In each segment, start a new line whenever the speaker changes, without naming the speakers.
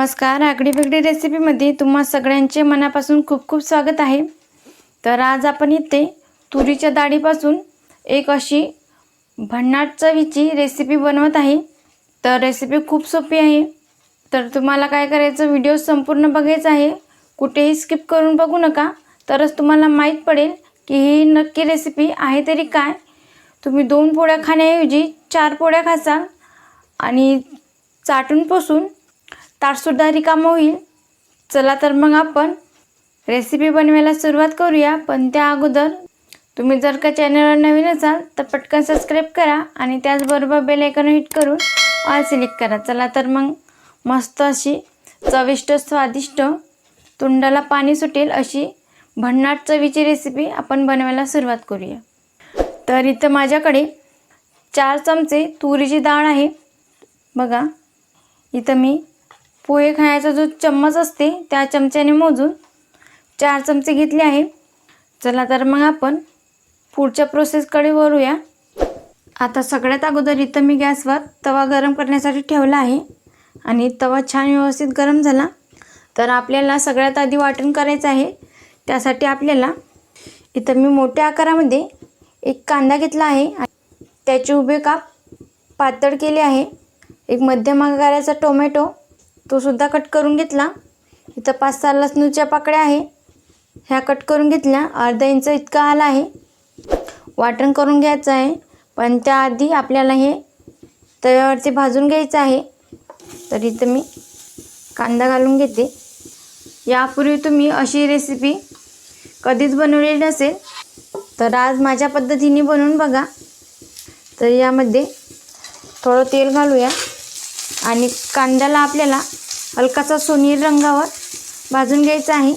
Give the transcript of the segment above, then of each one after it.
नमस्कार. आगडी वेगळी रेसिपीमध्ये तुम्हा सगळ्यांचे मनापासून खूप खूप स्वागत आहे. तर आज आपण इथे तुरीच्या डाळीपासून एक अशी भन्नाट चवीची रेसिपी बनवत आहे. तर रेसिपी खूप सोपी आहे. तर तुम्हाला काय करायचं व्हिडिओ संपूर्ण बघायचा आहे. कुठेही स्किप करून बघू नका. तरच तुम्हाला माहीत पडेल की ही नक्की रेसिपी आहे तरी काय. तुम्ही दोन पोळ्या खाण्याऐवजी चार पोळ्या खासाल आणि चाटून पोसून ताटसुद्धा रिकामं होईल. चला तर मग आपण रेसिपी बनवायला सुरुवात करूया. पण त्या अगोदर तुम्ही जर का चॅनलवर नवीन असाल तर पटकन सबस्क्राईब करा आणि त्याचबरोबर बेल आयकॉन हिट करून ऑल सिलेक्ट करा. चला तर मग मस्त अशी चविष्ट स्वादिष्ट तोंडाला पाणी सुटेल अशी भन्नाट चवीची रेसिपी आपण बनवायला सुरुवात करूया. तर इथं माझ्याकडे चार चमचे तुरीची डाळ आहे. बघा इथं मी पोहे खाण्याचा जो चम्मच असते त्या चमच्याने मोजून चार चमचे घेतले आहे. चला तर मग आपण पुढच्या प्रोसेसकडे वळूया. आता सगळ्यात अगोदर इथं मी गॅसवर तवा गरम करण्यासाठी ठेवला आहे. आणि तवा छान व्यवस्थित गरम झाला. तर आपल्याला सगळ्यात आधी वाटण करायचं आहे. त्यासाठी आपल्याला इथं मी मोठ्या आकारामध्ये एक कांदा घेतला आहे. त्याचे उभे काप पातळ केले आहे. एक मध्यम आकाराचा टोमॅटो तो सुद्धा कट करून घेतला. इथं पाच सहा लसणूच्या पाकळ्या आहे. ह्या कट करून घेतल्या. अर्धा इंच इतका आला आहे. वाटण करून घ्यायचं आहे. पण त्याआधी आपल्याला हे तव्यावरती भाजून घ्यायचं आहे. तर इथं मी कांदा घालून घेते. यापूर्वी तुम्ही अशी रेसिपी कधीच बनवलेली नसेल तर आज माझ्या पद्धतीने बनवून बघा. तर यामध्ये थोडं तेल घालूया. आणि कांद्याला आपल्याला हलकासा सोनेरी रंगावर भाजून घ्यायचा आहे.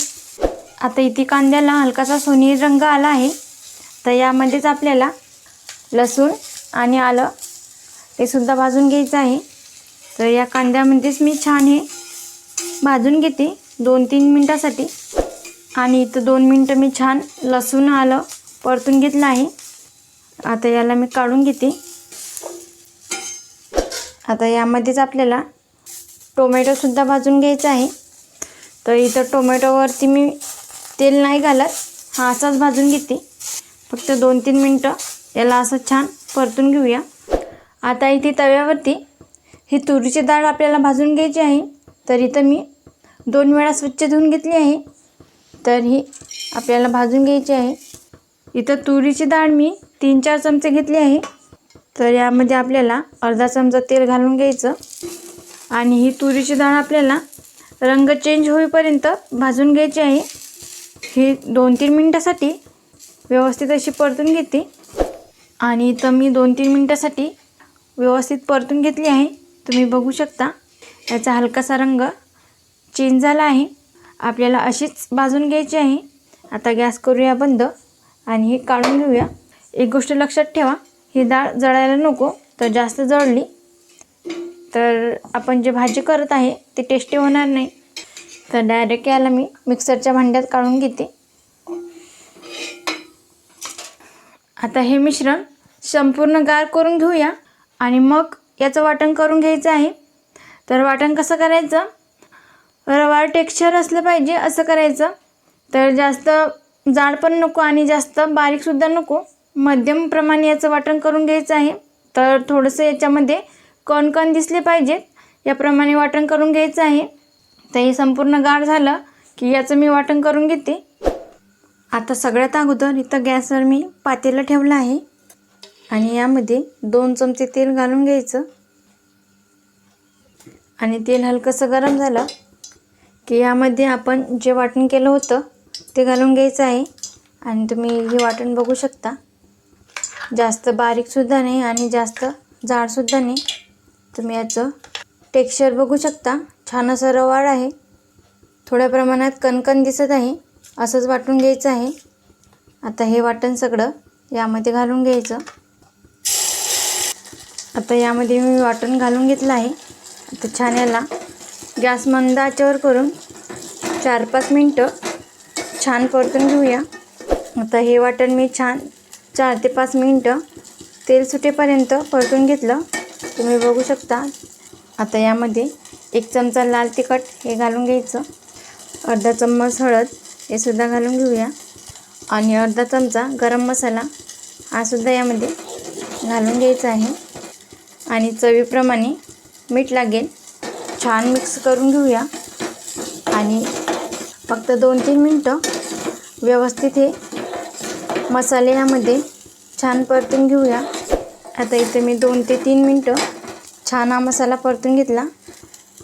आता इथे कांद्याला हलकासा सोनेरी रंग आला आहे. तर यामध्येच आपल्याला लसूण आणि आलं ते सुद्धा भाजून घ्यायचं आहे. तर या कांद्यामध्येच मी छान हे भाजून घेते दोन तीन मिनटासाठी. आणि इथं दोन मिनटं मी छान लसूण आलं परतून घेतलं आहे. आता याला मी काढून घेते. आता यामध्येच आपल्याला टोमॅटोसुद्धा भाजून घ्यायचा आहे. तर इथं टोमॅटोवरती मी तेल नाही घालत हा असाच भाजून घेते. फक्त दोन तीन मिनटं याला असं छान परतून घेऊया. आता इथे तव्यावरती ही तुरीची डाळ आपल्याला भाजून घ्यायची आहे. तर इथं मी दोन वेळा स्वच्छ धुवून घेतली आहे. तर ही आपल्याला भाजून घ्यायची आहे. इथं तुरीची डाळ मी तीन चार चमचे घेतली आहे. तर यामध्ये आपल्याला अर्धा चमचा तेल घालून घ्यायचं. आणि ही तुरीची डाळ आपल्याला रंग चेंज होईपर्यंत भाजून घ्यायची आहे. ही दोन तीन मिनटासाठी व्यवस्थित अशी परतून घेते. आणि इथं मी दोन तीन मिनटासाठी व्यवस्थित परतून घेतली आहे. तुम्ही बघू शकता याचा हलकासा रंग चेंज झाला आहे. आपल्याला अशीच भाजून घ्यायची आहे. आता गॅस करूया बंद आणि हे काढून घेऊया. एक गोष्ट लक्षात ठेवा ही डाळ जळायला नको तर जास्त जळली तर आपण जे भाजी करत आहे ते टेस्टी होणार नाही. तर डायरेक्ट याला मी मिक्सरच्या भांड्यात काढून घेते. आता हे मिश्रण संपूर्ण गार करून घेऊया आणि मग याचं वाटण करून घ्यायचं आहे. तर वाटण कसं करायचं? रवाळ टेक्स्चर असलं पाहिजे असं करायचं. तर जास्त जाड पण नको आणि जास्त बारीकसुद्धा नको. मध्यम प्रमाणे याचं वाटण करून घ्यायचं आहे. तर थोडंसं याच्यामध्ये कणकण दिसले पाहिजेत. याप्रमाणे वाटण करून घ्यायचं आहे. तर हे संपूर्ण गाढ झालं की याचं मी वाटण करून घेते. आता सगळ्यात अगोदर इथं गॅसवर मी पातेलं ठेवलं आहे. आणि यामध्ये दोन चमचे तेल घालून घ्यायचं. आणि तेल हलकंसं गरम झालं की यामध्ये आपण जे वाटण केलं होतं ते घालून घ्यायचं आहे. आणि तुम्ही हे वाटण बघू शकता. जास्त बारीकसुद्धा नाही आणि जास्त जाडसुद्धा नाही. तुम्ही याचं टेक्स्चर बघू शकता. छान असं रवाळ आहे. थोड्या प्रमाणात कणकण दिसत आहे. असंच वाटून घ्यायचं आहे. आता हे वाटण सगळं यामध्ये घालून घ्यायचं. आता यामध्ये मी वाटण घालून घेतलं आहे. आता छान याला गॅस मंद आचेवर करून चार पाच मिनटं छान परतून घेऊया. आता हे वाटण मी छान चार ते पाच मिनटं तेल सुटेपर्यंत परतून घेतलं. तुम्ही बघू शकता. आता यामध्ये एक चमचा लाल तिखट हे घालून घ्यायचं. अर्धा चम्मच हळद हे सुद्धा घालून घेऊया. आणि अर्धा चमचा गरम मसाला हा सुद्धा यामध्ये घालून घ्यायचा आहे. आणि चवीप्रमाणे मीठ लागेल छान मिक्स करून घेऊया. आणि फक्त दोन तीन मिनटं व्यवस्थित हे मसाले यामध्ये छान परतून घेऊया. आता इथे मी दोन ते तीन मिनटं छान हा मसाला परतून घेतला.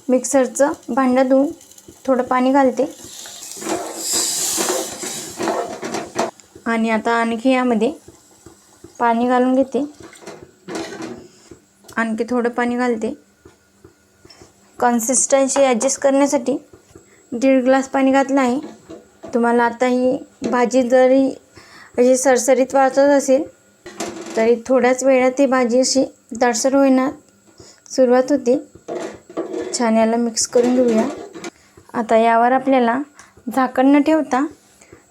मिक्सरचं भांडं धुवून थोडं पाणी घालते. आणि आता आणखी यामध्ये पाणी घालून घेते. आणखी थोडं पाणी घालते. कन्सिस्टन्सी ॲडजस्ट करण्यासाठी दीड ग्लास पाणी घातलं आहे. तुम्हाला आता ही भाजी जरी अशी सरसरीत वाचत असेल तरी थोड्याच वेळात ही भाजी अशी दाटसर होईना सुरुवात होते. छान याला मिक्स करून घेऊया. आता यावर आपल्याला झाकण न ठेवता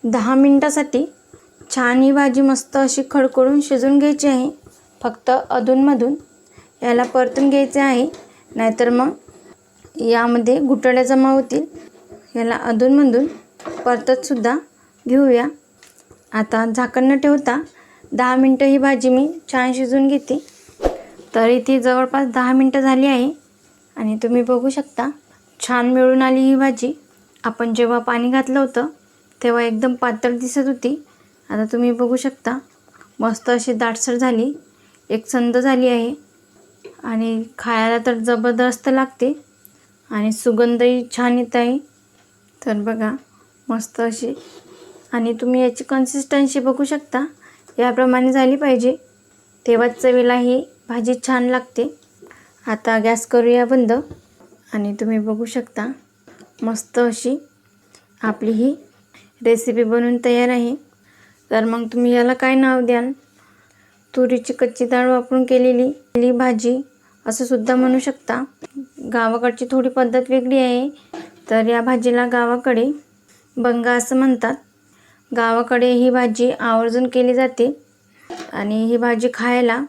दहा मिनटासाठी छान ही भाजी मस्त अशी खडखडून शिजून घ्यायची आहे. फक्त अधूनमधून याला परतून घ्यायचे आहे. नाहीतर मग यामध्ये घुटड्या जमा होतील. याला अधूनमधून परततसुद्धा घेऊया. आता झाकण न ठेवता दहा मिनटं ही भाजी मी छान शिजून घेते. तरी ती जवळपास दहा मिनटं झाली आहे. आणि तुम्ही बघू शकता छान मिळून आली ही भाजी. आपण जेव्हा पाणी घातलं होतं तेव्हा एकदम पातळ दिसत होती. आता तुम्ही बघू शकता मस्त अशी दाटसर झाली. एक संद झाली आहे. आणि खायला तर जबरदस्त लागते. आणि सुगंधही छान येत आहे. तर बघा मस्त अशी. आणि तुम्ही याची कन्सिस्टन्सी बघू शकता. याप्रमाणे झाली पाहिजे. तेव्हाच चवीला ही भाजी छान लागते. आता गॅस करूया बंद. आणि तुम्ही बघू शकता मस्त अशी आपली ही रेसिपी बनवून तयार आहे. तर मग तुम्ही याला काय नाव द्याल? तुरीची कच्ची डाळ वापरून केलेली केलेली भाजी असं सुद्धा म्हणू शकता. गावाकडची थोडी पद्धत वेगळी आहे. तर या भाजीला गावाकडे बंगा असं म्हणतात. गावाकडे ही भाजी आवर्जून केली जाते आणि ही भाजी खायला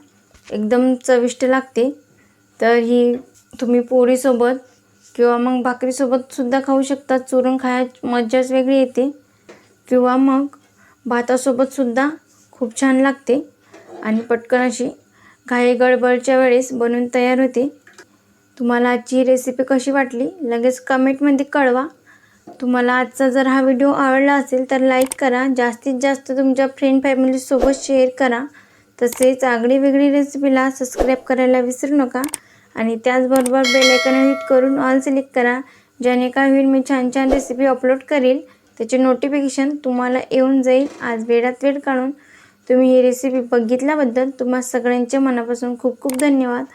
एकदम चविष्ट लागते. तर ही तुम्ही पोळीसोबत किंवा मग भाकरीसोबतसुद्धा खाऊ शकता. चुरून खाय मज्जाच वेगळी येते. किंवा मग भातासोबतसुद्धा खूप छान लागते. आणि पटकन अशी घाई गडबडच्या वेळेस बनवून तयार होते. तुम्हाला आजची ही रेसिपी कशी वाटली? लगेच कमेंटमध्ये कळवा. तुम्हाला आजचा जर हा व्हिडिओ आवडला असेल तर लाईक करा. जास्तीत जास्त तुमच्या फ्रेंड फॅमिलीसोबत शेअर करा. तसेच आगळी वेगळी रेसिपीला सबस्क्राईब करायला विसरू नका. आणि त्याचबरोबर बेलायकन हिट करून ऑल सिलेक्ट करा. ज्याने काय होईल मी छान छान रेसिपी अपलोड करेल. त्याचे नोटिफिकेशन तुम्हाला येऊन जाईल. आज वेळात वेळ काढून तुम्ही ही रेसिपी बघितल्याबद्दल तुम्हा सगळ्यांच्या मनापासून खूप खूप धन्यवाद.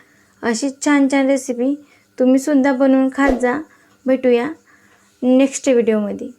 अशीच छान छान रेसिपी तुम्हीसुद्धा बनवून खात जा. भेटूया. नेक्स्ट व्हिडिओमध्ये